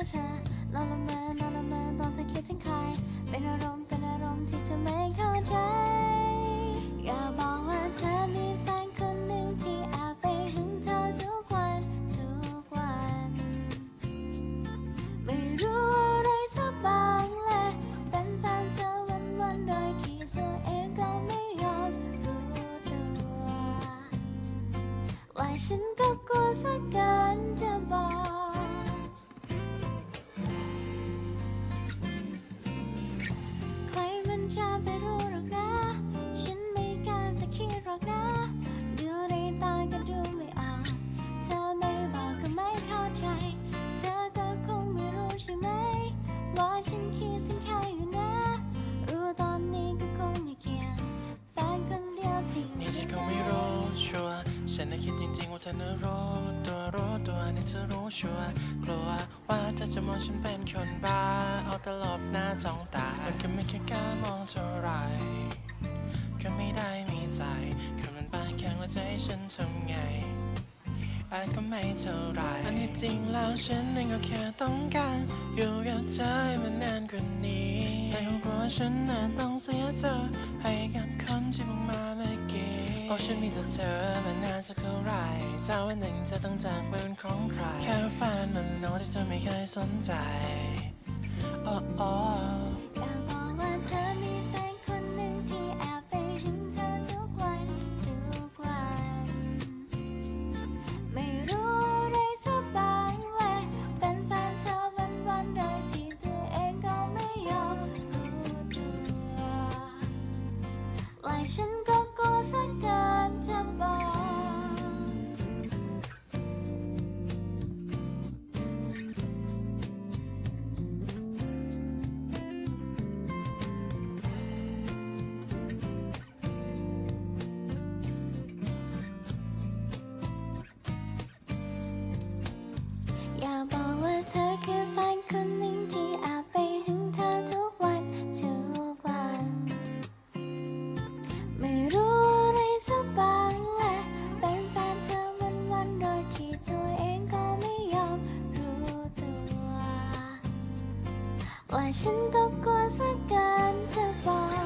ค่เธอนอนละเมอนอนละเมอตอนเธอคิดถึงใคร เป็นอารมณ์ เป็นอารมณ์ที่เธอไม่เข้าใจ อย่าบอกว่าเธอมีแฟนคนหนึ่งที่แอบไปหึงเธอทุกวัน ทุกวัน ไม่รู้อะไรสักบางเลยเป็นแฟนเธอวันวันๆโดยที่ตัวเองก็ไม่ยอมรู้ตัวและฉันก็กลัวสักการจะบอก คิดจริงๆว่าเธอน่ะรู้ตัวรู้ตัวนี่เธอรู้ชัวร์กลัวว่าเธอจะมองฉันเป็นคนบ้า เอาตลบหน้าจ้องตามันก็ไม่แค่กล้ามองเท่าไรก็ไม่ได้มีใจคือมันไปแข็งแล้วใจฉันทำไงไอ้ก็ไม่เท่าไรอันที่จริงแล้วฉันเองก็แค่ต้องการ อยู่กับเธอให้มันนานกว่านี้ แต่ก็กลัวฉันน่ะต้องเสียเธอให้กับคนที่เพิ่งมา โอ้ฉันมีแต่เธอมานานสักเท่าไรเจ้าวันหนึ่งจะต้องจากไปเป็นของใครแค่ฝันมันโน้ที่เธอไม่เคยสนใจโอ้โอ้อยากบอกว่าเธอมีแฟนคนหนึ่งที่แอบไปหึงเธอทุกวันทุกวัน ไม่รู้อะไรสักบางเลยเป็นแฟนเธอวันวันๆโดยที่ตัวเองก็ไม่ยอมรู้ตัวและฉันก็กลัวสักกา เธอคือแฟนคนหนึ่งที่แอบไปเหึงเธอทุกวันทุกวัน ไม่รู้อะไรสักบางเลยเป็นแฟนเธอวันวันโดยที่ตัวเองก็ไม่ยอมรู้ตัวและฉันก็กลัวสักการจะบอก